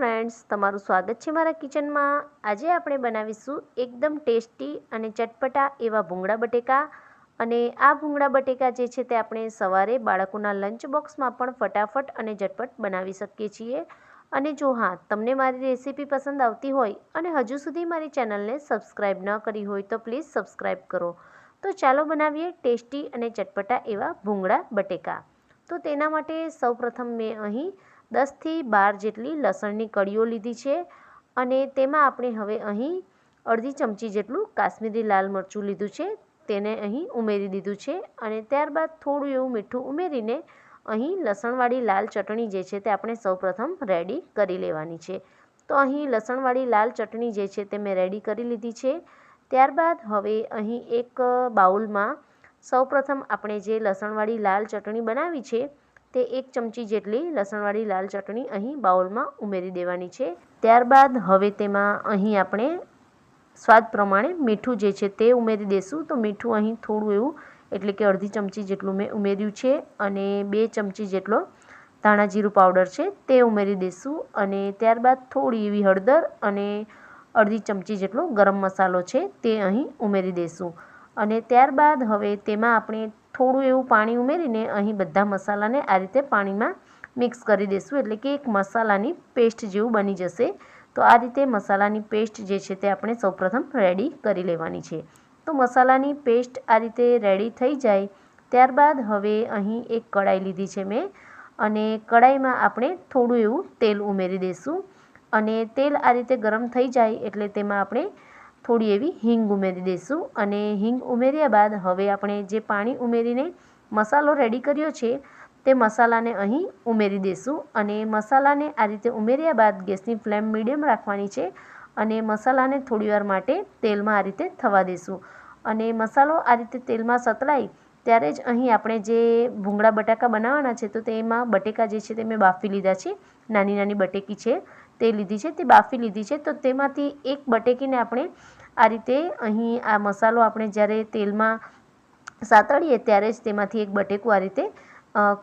Friends તમારું સ્વાગત છે મારા કિચનમાં. આજે આપણે બનાવીશું એકદમ ટેસ્ટી અને ચટપટા એવા ભૂંગળા બટેકા. અને આ ભૂંગળા બટેકા જે છે તે આપણે સવારે બાળકોના લંચ બોક્સમાં પણ ફટાફટ અને ઝટપટ બનાવી શકીએ છીએ. અને જો હા, તમને મારી રેસીપી પસંદ આવતી હોય અને હજુ સુધી મારી ચેનલને સબસ્ક્રાઈબ ન કરી હોય તો પ્લીઝ સબસ્ક્રાઈબ કરો. તો ચાલો બનાવીએ ટેસ્ટી અને ચટપટા એવા ભૂંગળા બટેકા. તો તેના માટે સૌપ્રથમ મેં અહીં દસથી બાર જેટલી લસણની કળીઓ લીધી છે અને તેમાં આપણે હવે અહીં અડધી ચમચી જેટલું કાશ્મીરી લાલ મરચું લીધું છે, તેને અહીં ઉમેરી દીધું છે અને ત્યારબાદ થોડું એવું મીઠું ઉમેરીને અહીં લસણવાળી લાલ ચટણી જે છે તે આપણે સૌપ્રથમ રેડી કરી લેવાની છે. તો અહીં લસણવાળી લાલ ચટણી જે છે તે મેં રેડી કરી લીધી છે. ત્યારબાદ હવે અહીં એક બાઉલમાં સૌપ્રથમ આપણે જે લસણવાળી લાલ ચટણી બનાવી છે તે એક ચમચી જેટલી લસણવાળી લાલ ચટણી અહીં બાઉલમાં ઉમેરી દેવાની છે. ત્યારબાદ હવે તેમાં અહીં આપણે સ્વાદ પ્રમાણે મીઠું જે છે તે ઉમેરી દેશું. તો મીઠું અહીં થોડું એવું, એટલે કે અડધી ચમચી જેટલું મેં ઉમેર્યું છે અને બે ચમચી જેટલો ધાણા જીરું પાવડર છે તે ઉમેરી દઈશું અને ત્યારબાદ થોડી એવી હળદર અને અડધી ચમચી જેટલો ગરમ મસાલો છે તે અહીં ઉમેરી દઈશું અને ત્યારબાદ હવે તેમાં આપણે થોડું એવું પાણી ઉમેરીને અહીં બધા મસાલાને આ રીતે પાણીમાં મિક્સ કરી દઈશું એટલે કે એક મસાલાની પેસ્ટ જેવું બની જશે. તો આ રીતે મસાલાની પેસ્ટ જે છે તે આપણે સૌપ્રથમ રેડી કરી લેવાની છે. તો મસાલાની પેસ્ટ આ રીતે રેડી થઈ જાય. ત્યારબાદ હવે અહીં એક કડાઈ લીધી છે મેં. અને કડાઈમાં આપણે થોડું એવું તેલ ઉમેરી દઈશું અને તેલ આ રીતે ગરમ થઈ જાય એટલે તેમાં આપણે થોડી એવી હિંગ ઉમેરી દઈશું અને હિંગ ઉમેર્યા બાદ હવે આપણે જે પાણી ઉમેરીને મસાલો રેડી કર્યો છે, તે મસાલાને અહીં ઉમેરી દઈશું અને મસાલાને આ રીતે ઉમેર્યા બાદ ગેસની ફ્લેમ મીડિયમ રાખવાની છે અને મસાલાને થોડીવાર માટે તેલમાં આ રીતે થવા દઈશું અને મસાલો આ રીતે તેલમાં સતળાય ત્યારે જ અહીં આપણે જે ભૂંગળા બટાકા બનાવવાના છે, તો તેમાં બટેકા જે છે તે મેં બાફી લીધા છે નાની નાની બટેકી છે તે લીધી છે, તે બાફી લીધી છે. તો તેમાંથી એક બટેકીને આપણે આ રીતે અહીં આ મસાલો આપણે જ્યારે તેલમાં સાતળીએ ત્યારે જ તેમાંથી એક બટેકું આ રીતે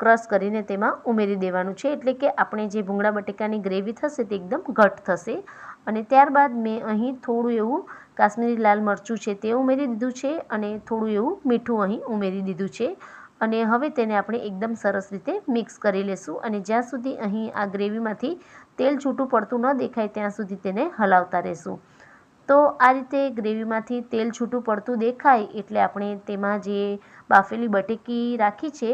ક્રશ કરીને તેમાં ઉમેરી દેવાનું છે. એટલે કે આપણે જે ભૂંગળા બટેકાની ગ્રેવી થશે તે એકદમ ઘટ થશે. અને ત્યારબાદ મેં અહીં થોડું એવું કાશ્મીરી લાલ મરચું છે તે ઉમેરી દીધું છે અને થોડું એવું મીઠું અહીં ઉમેરી દીધું છે. અને હવે તેને આપણે એકદમ સરસ રીતે મિક્સ કરી લેશું અને જ્યાં સુધી અહીં આ ગ્રેવીમાંથી તેલ છૂટું પડતું ન દેખાય, ત્યાં સુધી તેને હલાવતા રહેશું. તો આ રીતે ગ્રેવીમાંથી તેલ છૂટું પડતું દેખાય એટલે આપણે તેમાં જે બાફેલી બટેકી રાખી છે,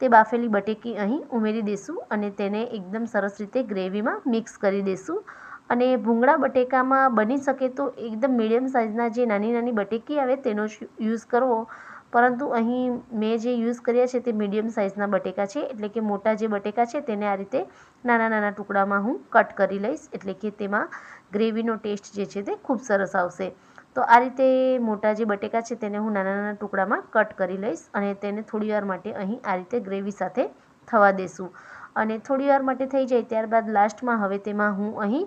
તે બાફેલી બટેકી અહીં ઉમેરી દઈશું અને તેને એકદમ સરસ રીતે ગ્રેવીમાં મિક્સ કરી દઈશું અને ભૂંગળા બટેકામાં બની શકે તો એકદમ મીડિયમ સાઇઝના જે નાની નાની બટેકી આવે તેનો યુઝ કરવો પરંતુ અહીં મેં જે યુઝ કર્યા છે તે મીડિયમ સાઇઝના બટેકા છે, એટલે કે મોટા જે બટેકા છે તેને આ રીતે નાના નાના ટુકડામાં હું કટ કરી લઈશ, એટલે કે તેમાં ગ્રેવીનો ટેસ્ટ જે છે તે ખૂબ સરસ આવશે. તો આ રીતે મોટા જે બટેકા છે તેને હું નાના નાના ટુકડામાં કટ કરી લઈશ અને તેને થોડીવાર માટે અહીં આ રીતે ગ્રેવી સાથે થવા દેશું. અને થોડીવાર માટે થઈ જાય ત્યારબાદ લાસ્ટમાં હવે તેમાં હું અહીં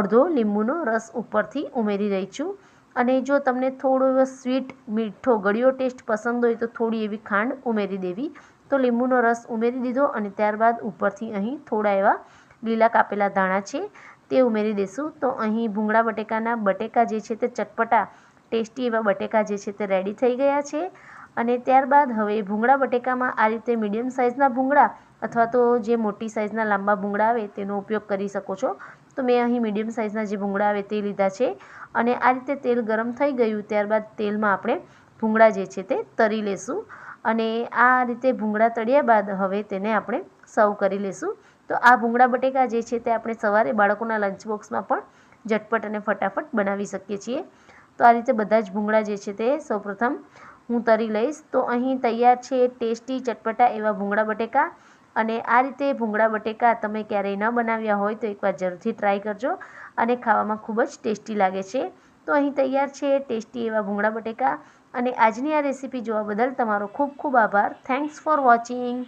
અડધો લીંબુનો રસ ઉપરથી ઉમેરી રહી છું. અને જો તમને થોડો એવો સ્વીટ, મીઠો, ગળ્યો ટેસ્ટ પસંદ હોય તો થોડી એવી ખાંડ ઉમેરી દેવી. તો લીંબુનો રસ ઉમેરી દીધો અને ત્યારબાદ ઉપરથી અહીં થોડા એવા લીલા કાપેલા ધાણા છે તે ઉમેરી દઈશું તો અહીં ભૂંગળા બટેકાના બટેકા જે છે તે ચટપટા ટેસ્ટી એવા બટેકા જે છે તે રેડી થઈ ગયા છે. અને ત્યારબાદ હવે ભૂંગળા બટેકામાં આ રીતે મીડિયમ સાઇઝના ભૂંગળા અથવા તો જે મોટી સાઇઝના લાંબા ભૂંગળા આવે તેનો ઉપયોગ કરી શકો છો. તો મેં અહીં મીડિયમ સાઇઝના જે ભૂંગળા આવે તે લીધા છે. અને આ રીતે તેલ ગરમ થઈ ગયું ત્યારબાદ તેલમાં આપણે ભૂંગળા જે છે તે તરી લેશું. અને આ રીતે ભૂંગળા તળ્યા બાદ હવે તેને આપણે સર્વ કરી લેશું. તો આ ભૂંગળા બટેકા જે છે તે આપણે સવારે બાળકોના લંચ બોક્સમાં પણ ઝટપટ અને ફટાફટ બનાવી શકીએ છીએ. તો આ રીતે બધા જ ભૂંગળા જે છે તે સૌપ્રથમ હું તરી લઈશ. તો અહીં તૈયાર છે ટેસ્ટી ચટપટા એવા ભૂંગળા બટેકા. અને આ રીતે ભૂંગળા બટેકા તમે ક્યારેય ન બનાવ્યા હોય તો એકવાર જરૂરથી ટ્રાય કરજો અને ખાવામાં ખૂબ જ ટેસ્ટી લાગે છે. તો અહીં તૈયાર છે ટેસ્ટી એવા ભૂંગળા બટેકા અને આજની આ રેસીપી જોવા બદલ તમારો ખૂબ ખૂબ આભાર. Thanks for watching